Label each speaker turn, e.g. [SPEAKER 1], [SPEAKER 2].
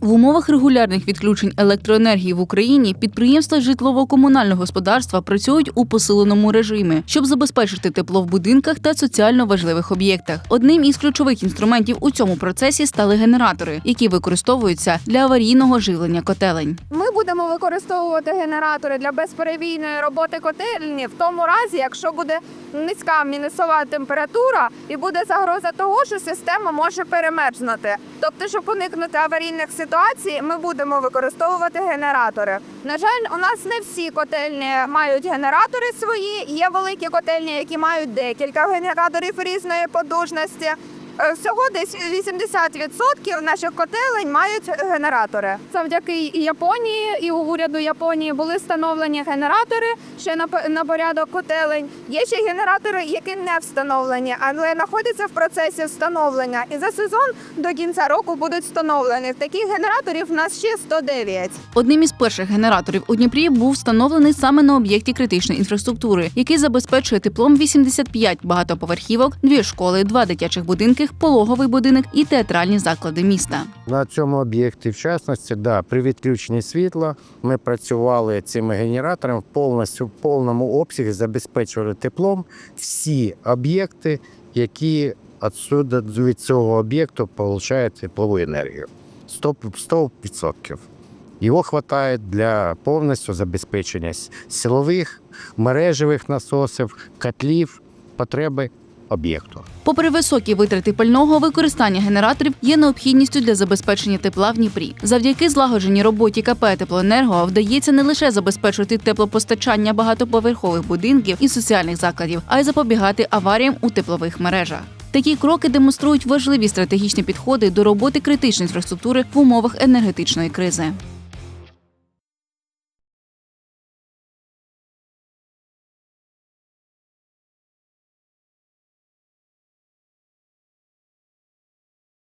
[SPEAKER 1] В умовах регулярних відключень електроенергії в Україні підприємства житлово-комунального господарства працюють у посиленому режимі, щоб забезпечити тепло в будинках та соціально важливих об'єктах. Одним із ключових інструментів у цьому процесі стали генератори, які використовуються для аварійного живлення котелень.
[SPEAKER 2] Ми будемо використовувати генератори для безперебійної роботи котельні в тому разі, якщо буде низька мінусова температура і буде загроза того, що система може перемерзнути. Тобто, щоб уникнути аварійних ситуацій, ми будемо використовувати генератори. На жаль, у нас не всі котельні мають генератори свої. Є великі котельні, які мають декілька генераторів різної потужності. Е, Всього десь 80% наших котелень мають генератори. Завдяки і Японії і уряду Японії були встановлені генератори ще на, п- на порядок котелень. Є ще генератори, які не встановлені, але знаходяться в процесі встановлення. І за сезон до кінця року будуть встановлені. Таких генераторів у нас ще 109.
[SPEAKER 1] Одним із перших генераторів у Дніпрі був встановлений саме на об'єкті критичної інфраструктури, який забезпечує теплом 85 багатоповерхівок, дві школи, два дитячих будинки, пологовий будинок і театральні заклади міста.
[SPEAKER 3] На цьому об'єкті, в частності, да, при відключенні світла ми працювали цими генераторами повністю в повному обсязі, забезпечували теплом всі об'єкти, які отсюди від цього об'єкту отримують теплову енергію. 100%. 100%. Його вистачає для повністю забезпечення силових, мережевих насосів, котлів, потреби об'єкту.
[SPEAKER 1] Попри високі витрати пального, використання генераторів є необхідністю для забезпечення тепла в Дніпрі. Завдяки злагодженій роботі КП «Теплоенерго» вдається не лише забезпечувати теплопостачання багатоповерхових будинків і соціальних закладів, а й запобігати аваріям у теплових мережах. Такі кроки демонструють важливі стратегічні підходи до роботи критичної інфраструктури в умовах енергетичної кризи.